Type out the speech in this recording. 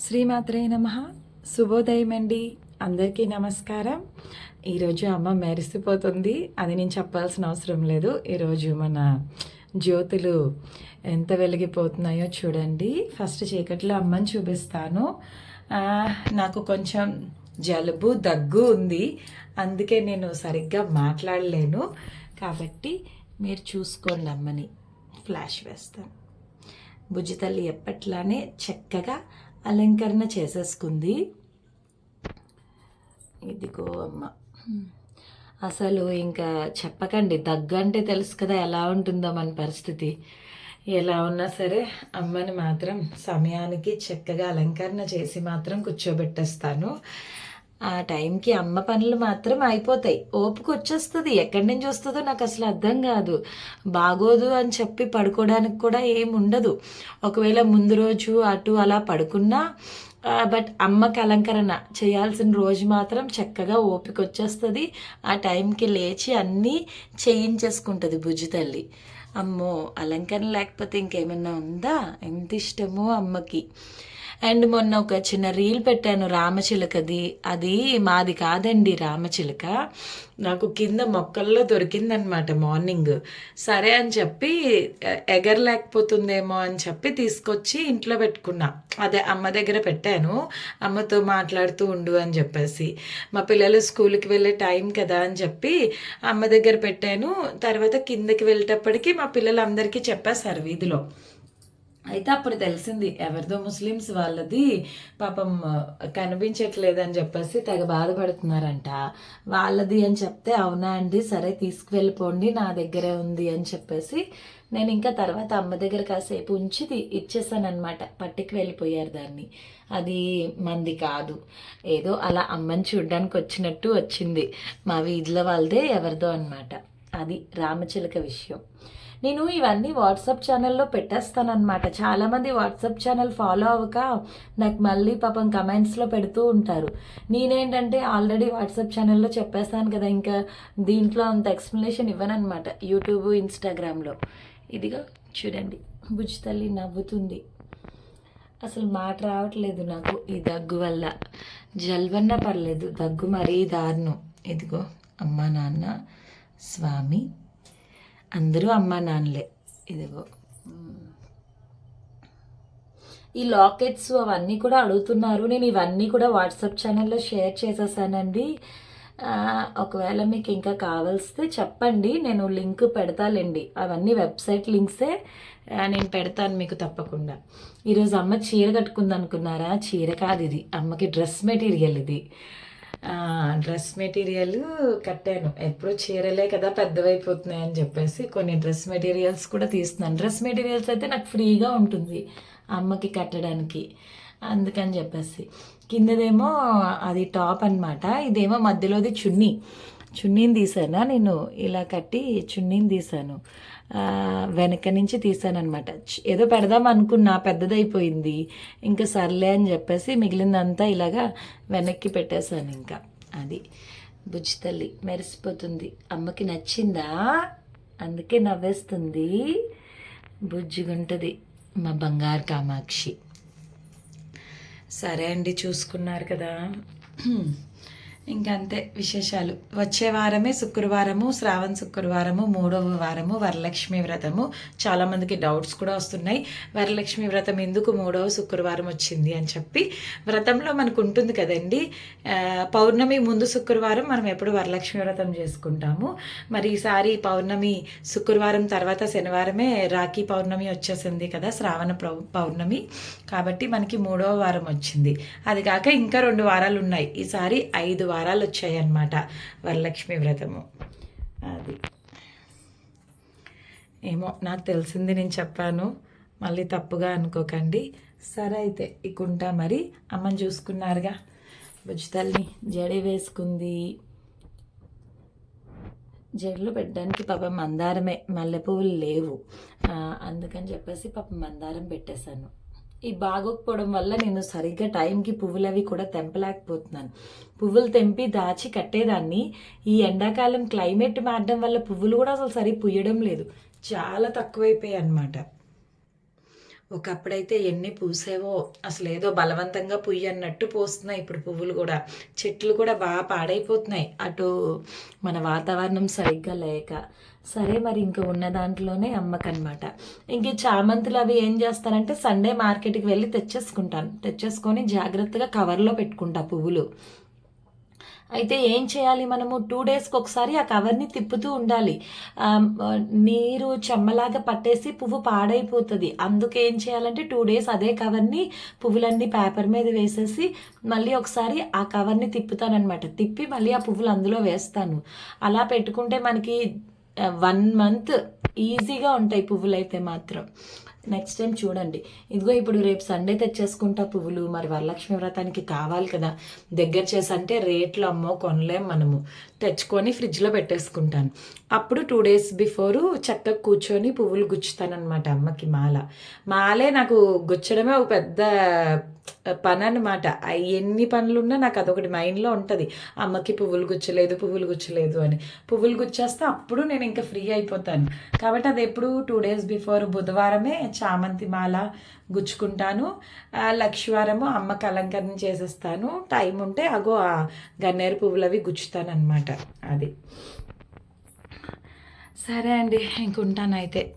శ్రీమాత్రే నమ. శుభోదయం అండి అందరికీ నమస్కారం. ఈరోజు అమ్మ మెరిసిపోతుంది. అది నేను చెప్పాల్సిన అవసరం లేదు. ఈరోజు మన జ్యోతులు ఎంత వెలిగిపోతున్నాయో చూడండి. ఫస్ట్ చీకట్లో అమ్మని చూపిస్తాను. నాకు కొంచెం జలుబు దగ్గు ఉంది. అందుకే నేను సరిగ్గా మాట్లాడలేను. కాబట్టి మీరు చూసుకోండి అమ్మని. ఫ్లాష్ వేస్తాను. బుజ్జి ఎప్పట్లానే చక్కగా అలంకరణ చేసేసుకుంది. ఇదిగో అమ్మ. అసలు ఇంకా చెప్పకండి దగ్గు అంటే తెలుసు కదా ఎలా ఉంటుందో మన పరిస్థితి. ఎలా ఉన్నా సరే అమ్మని మాత్రం సమయానికి చక్కగా అలంకరణ చేసి మాత్రం కూర్చోబెట్టేస్తాను. ఆ టైంకి అమ్మ పనులు మాత్రం అయిపోతాయి. ఓపిక వచ్చేస్తుంది ఎక్కడి నుంచి వస్తుందో నాకు అసలు అర్థం కాదు. బాగోదు అని చెప్పి పడుకోవడానికి కూడా ఏం ఉండదు. ఒకవేళ ముందు రోజు అటు అలా పడుకున్నా బట్ అమ్మకి అలంకరణ చేయాల్సిన రోజు మాత్రం చక్కగా ఓపిక వచ్చేస్తుంది ఆ టైంకి లేచి అన్నీ చేయించేసుకుంటుంది బుజ్జి తల్లి. అమ్మో అలంకరణ లేకపోతే ఇంకేమన్నా ఉందా? ఎంత ఇష్టమో అమ్మకి. అండ్ మొన్న ఒక చిన్న రీల్ పెట్టాను రామచిలకది. అది మాది కాదండి రామచిలక. నాకు కింద మొక్కల్లో దొరికిందనమాట మార్నింగ్. సరే అని చెప్పి ఎగరలేకపోతుందేమో అని చెప్పి తీసుకొచ్చి ఇంట్లో పెట్టుకున్నా. అదే అమ్మ దగ్గర పెట్టాను. అమ్మతో మాట్లాడుతూ ఉండు అని చెప్పేసి. మా పిల్లలు స్కూల్కి వెళ్ళే టైం కదా అని చెప్పి అమ్మ దగ్గర పెట్టాను. తర్వాత కిందకి వెళ్ళేటప్పటికి మా పిల్లలందరికీ చెప్పేశారు వీధిలో. అయితే అప్పుడు తెలిసింది ఎవరిదో ముస్లిమ్స్ వాళ్ళది పాపం కనిపించట్లేదు అని చెప్పేసి తెగ బాధపడుతున్నారంట. వాళ్ళది అని చెప్తే అవునా అండి సరే తీసుకువెళ్ళిపోండి నా దగ్గరే ఉంది అని చెప్పేసి నేను ఇంకా తర్వాత అమ్మ దగ్గర కాసేపు ఉంచి ఇచ్చేసానమాట పట్టుకు వెళ్ళిపోయారు దాన్ని. అది మంది కాదు. ఏదో అలా అమ్మని చూడడానికి వచ్చినట్టు వచ్చింది. మా వీధిలో వాళ్ళదే ఎవరిదో అన్నమాట. అది రామచిలక విషయం. నేను ఇవన్నీ వాట్సాప్ ఛానల్లో పెట్టేస్తానమాట చాలామంది వాట్సాప్ ఛానల్ ఫాలో అవ్వక నాకు మళ్ళీ పాపం కమెంట్స్లో పెడుతూ ఉంటారు. నేనేంటంటే ఆల్రెడీ వాట్సాప్ ఛానల్లో చెప్పేస్తాను కదా ఇంకా దీంట్లో అంత ఎక్స్ప్లెనేషన్ ఇవ్వనమాట యూట్యూబ్ ఇన్స్టాగ్రామ్లో. ఇదిగో చూడండి బుజ్జి తల్లి నవ్వుతుంది. అసలు మాట రావట్లేదు నాకు ఈ దగ్గు వల్ల. జల్వన్నా పర్లేదు దగ్గు మరీ దారుణం. ఇదిగో అమ్మా నాన్న స్వామి. అందరూ అమ్మా నాన్నలే. ఇదిగో. ఈ లాకెట్స్ అవన్నీ కూడా అడుగుతున్నారు. నేను ఇవన్నీ కూడా వాట్సాప్ ఛానల్లో షేర్ చేసేసానండి. ఒకవేళ మీకు ఇంకా కావాల్స్తే చెప్పండి. నేను లింక్ పెడతాలండి. అవన్నీ వెబ్సైట్ లింక్సే. నేను పెడతాను మీకు తప్పకుండా. ఈరోజు అమ్మ చీర కట్టుకుంది అనుకున్నారా చీర కాదు ఇది. అమ్మకి డ్రెస్ మెటీరియల్ ఇది. డ్రెస్ మెటీరియల్ కట్టాను. ఎప్పుడు చీరలే కదా పెద్దవైపోతున్నాయి అని చెప్పేసి కొన్ని డ్రెస్ మెటీరియల్స్ కూడా తీస్తున్నాను. డ్రెస్ మెటీరియల్స్ అయితే నాకు ఫ్రీగా ఉంటుంది అమ్మకి కట్టడానికి అందుకని చెప్పేసి. కిందదేమో అది టాప్ అన్నమాట. ఇదేమో మధ్యలోది చున్నీ. చున్నీని తీసానా నేను ఇలా కట్టి చున్నీని తీసాను వెనక నుంచి తీసాను అనమాట ఏదో పెడదాం అనుకున్నా పెద్దదైపోయింది. ఇంకా సర్లే అని చెప్పేసి మిగిలిందంతా ఇలాగా వెనక్కి పెట్టేశాను ఇంకా. అది బుజ్జి తల్లి మెరిసిపోతుంది. అమ్మకి నచ్చిందా? అందుకే నవ్వేస్తుంది. బుజ్జిగుంటుంది మా బంగారు కామాక్షి. సరే అండి చూసుకున్నారు కదా. ఇంకంతే అంతే విశేషాలు. వచ్చే వారమే శుక్రవారము శ్రావణ శుక్రవారము మూడవ వారము వరలక్ష్మి వ్రతము. చాలామందికి డౌట్స్ కూడా వస్తున్నాయి. వరలక్ష్మి వ్రతం ఎందుకు మూడవ శుక్రవారం వచ్చింది అని చెప్పి. వ్రతంలో మనకు ఉంటుంది కదండి. పౌర్ణమి ముందు శుక్రవారం మనం ఎప్పుడు వరలక్ష్మి వ్రతం చేసుకుంటాము. మరి ఈసారి పౌర్ణమి శుక్రవారం తర్వాత శనివారమే రాఖీ పౌర్ణమి వచ్చేసింది కదా శ్రావణ పౌర్ణమి. కాబట్టి మనకి మూడవ వారం వచ్చింది. అది కాక ఇంకా రెండు వారాలు ఉన్నాయి. ఈసారి ఐదు వారాలు వచ్చాయి అన్నమాట వరలక్ష్మి వ్రతము. అది. ఏమో నాకు తెలిసింది నేను చెప్పాను. మళ్ళీ తప్పుగా అనుకోకండి. సరే అయితే ఇకుంటా మరి అమ్మని చూసుకున్నారుగా. బుజ్జితల్ని జడే జడి వేసుకుంది. జడలు పెట్టడానికి పాపం మందారమే మల్లెపువ్వులు లేవు. అందుకని చెప్పేసి పాపం మందారం పెట్టేశాను. ఈ బాగోకపోవడం వల్ల నేను సరిగ్గా టైంకి పువ్వులు అవి కూడా తెంపలేకపోతున్నాను. పువ్వులు తెంపి దాచి కట్టేదాన్ని. ఈ ఎండాకాలం క్లైమేట్ మారడం వల్ల పువ్వులు కూడా అసలు సరి పుయ్యడం లేదు. చాలా తక్కువైపోయాయి అన్నమాట ఒకప్పుడైతే ఎన్ని పూసేవో అసలు ఏదో బలవంతంగా పుయ్యి అన్నట్టు పోస్తున్నాయి ఇప్పుడు పువ్వులు కూడా. చెట్లు కూడా బాగా పాడైపోతున్నాయి. అటు మన వాతావరణం సరిగ్గా లేక సరే మరి ఇంకా ఉన్న దాంట్లోనే అమ్మకనమాట ఇంక చామంతులు అవి ఏం చేస్తానంటే సండే మార్కెట్కి వెళ్ళి తెచ్చేసుకుంటాను. తెచ్చేసుకొని జాగ్రత్తగా కవర్లో పెట్టుకుంటా పువ్వులు. అయితే ఏం చేయాలి మనము? టూ డేస్కి ఒకసారి ఆ కవర్ని తిప్పుతూ ఉండాలి. నీరు చెమ్మలాగా పట్టేసి పువ్వు పాడైపోతుంది. అందుకే ఏం చేయాలంటే టూ డేస్ అదే కవర్ని పువ్వులన్నీ పేపర్ మీద వేసేసి మళ్ళీ ఒకసారి ఆ కవర్ని తిప్పుతానమాట తిప్పి మళ్ళీ ఆ పువ్వులు అందులో వేస్తాను. అలా పెట్టుకుంటే మనకి వన్ మంత్ ఈజీగా ఉంటాయి పువ్వులైతే మాత్రం. నెక్స్ట్ టైం చూడండి. ఇదిగో ఇప్పుడు రేపు సండే తెచ్చేసుకుంటా పువ్వులు. మరి వరలక్ష్మి వ్రతానికి కావాలి కదా. దగ్గర చేసి అంటే రేట్లు అమ్మో కొనలేం మనము. తెచ్చుకొని ఫ్రిడ్జ్లో పెట్టేసుకుంటాను. అప్పుడు టూ డేస్ బిఫోరు చక్కగా కూర్చొని పువ్వులు గుచ్చుతానమాట అమ్మకి మాల. మాలే నాకు గుచ్చడమే ఒక పెద్ద పని అనమాట ఎన్ని పనులున్నా నాకు అదొకటి మైండ్లో ఉంటుంది. అమ్మకి పువ్వులు గుచ్చలేదు పువ్వులు గుచ్చలేదు అని. పువ్వులు గుచ్చేస్తే అప్పుడు నేను ఇంకా ఫ్రీ అయిపోతాను. కాబట్టి అది ఎప్పుడు టూ డేస్ బిఫోర్ బుధవారమే చామంతి మాల గుచ్చుకుంటాను. ఆ, అమ్మకి అలంకరణ చేసేస్తాను. టైం ఉంటే అగో ఆ గన్నేరు పువ్వులవి గుచ్చుతాను అనమాట అది. సరే అండి ఇంకుంటాను అయితే.